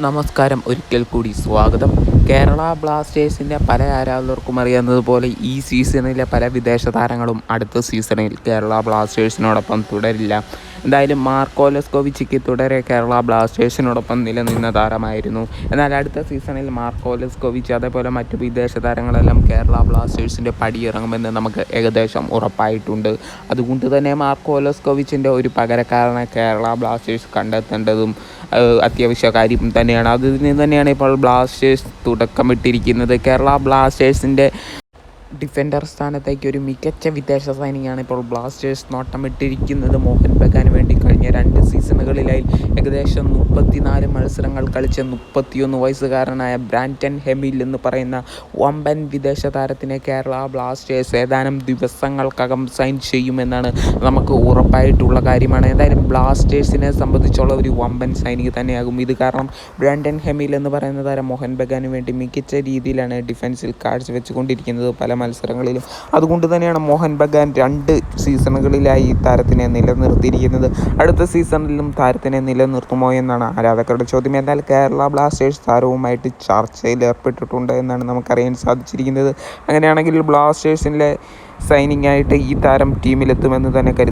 നമസ്കാരം. ഒരിക്കൽ കൂടി സ്വാഗതം. കേരള ബ്ലാസ്റ്റേഴ്സിന്റെ പല ആരാധകർക്കും അറിയാവുന്നതുപോലെ ഈ സീസണിലെ പല വിദേശ താരങ്ങളും അടുത്ത സീസണിൽ കേരള ബ്ലാസ്റ്റേഴ്സിനോടൊപ്പം തുടരില്ല. എന്തായാലും മാർക്കോലസ്കോവിച്ചിക്ക് തുടരെ കേരള ബ്ലാസ്റ്റേഴ്സിനോടൊപ്പം നിലനിന്ന താരമായിരുന്നു. എന്നാൽ അടുത്ത സീസണിൽ മാർക്കോലസ്കോവിച്ച് അതേപോലെ മറ്റു വിദേശ താരങ്ങളെല്ലാം കേരള ബ്ലാസ്റ്റേഴ്സിന്റെ പടിയിറങ്ങുമെന്ന് നമുക്ക് ഏകദേശം ഉറപ്പായിട്ടുണ്ട്. അതുകൊണ്ട് തന്നെ മാർക്കോലസ്കോവിച്ചിന്റെ ഒരു പകരക്കാരനെ കേരള ബ്ലാസ്റ്റേഴ്സ് കണ്ടെത്തേണ്ടതും അത്യാവശ്യ കാര്യം തന്നെയാണ്. അതിന് തന്നെയാണ് ഇപ്പോൾ ബ്ലാസ്റ്റേഴ്സ് തുടക്കമിട്ടിരിക്കുന്നത്. കേരള ബ്ലാസ്റ്റേഴ്സിന്റെ ഡിഫൻഡർ സ്ഥാനത്തേക്ക് ഒരു മികച്ച വിദേശ സൈനികയാണ് ഇപ്പോൾ ബ്ലാസ്റ്റേഴ്സ് നോട്ടമിട്ടിരിക്കുന്നത്. മോഹൻ ബഗാന് വേണ്ടി കഴിഞ്ഞ രണ്ട് സീസണുകളിലായി ഏകദേശം മുപ്പത്തിനാല് മത്സരങ്ങൾ കളിച്ച മുപ്പത്തിയൊന്ന് വയസ്സുകാരനായ ബ്രാന്റൻ ഹെമിൽ എന്ന് പറയുന്ന വമ്പൻ വിദേശ താരത്തിനെ കേരള ബ്ലാസ്റ്റേഴ്സ് ഏതാനും ദിവസങ്ങൾക്കകം സൈൻ ചെയ്യുമെന്നാണ് നമുക്ക് ഉറപ്പായിട്ടുള്ള കാര്യമാണ്. ഏതായാലും ബ്ലാസ്റ്റേഴ്സിനെ സംബന്ധിച്ചുള്ള ഒരു വമ്പൻ സൈനിക തന്നെയാകും. ഇത് കാരണം ബ്രാൻഡൻ ഹെമിൽ എന്ന് പറയുന്ന താരം മോഹൻ ബഗാന് വേണ്ടി മികച്ച രീതിയിലാണ് ഡിഫൻസിൽ കാഴ്ചവെച്ചുകൊണ്ടിരിക്കുന്നത്. പല മത്സരങ്ങളിലും. അതുകൊണ്ട് തന്നെയാണ് മോഹൻ ബഗാൻ രണ്ട് സീസണുകളിലായി താരത്തിനെ നിലനിർത്തിയിരിക്കുന്നത്. അടുത്ത സീസണിലും താരത്തിനെ നിലനിർത്തുമോ എന്നാണ് ആരാധകരുടെ ചോദ്യം. എന്നാൽ കേരള ബ്ലാസ്റ്റേഴ്സ് താരവുമായിട്ട് ചർച്ചയിൽ ഏർപ്പെട്ടിട്ടുണ്ട് എന്നാണ് നമുക്കറിയാൻ സാധിച്ചിരിക്കുന്നത്. അങ്ങനെയാണെങ്കിൽ ബ്ലാസ്റ്റേഴ്സിന്റെ സൈനിങ് ആയിട്ട് ഈ താരം ടീമിലെത്തുമെന്ന് തന്നെ കരുതി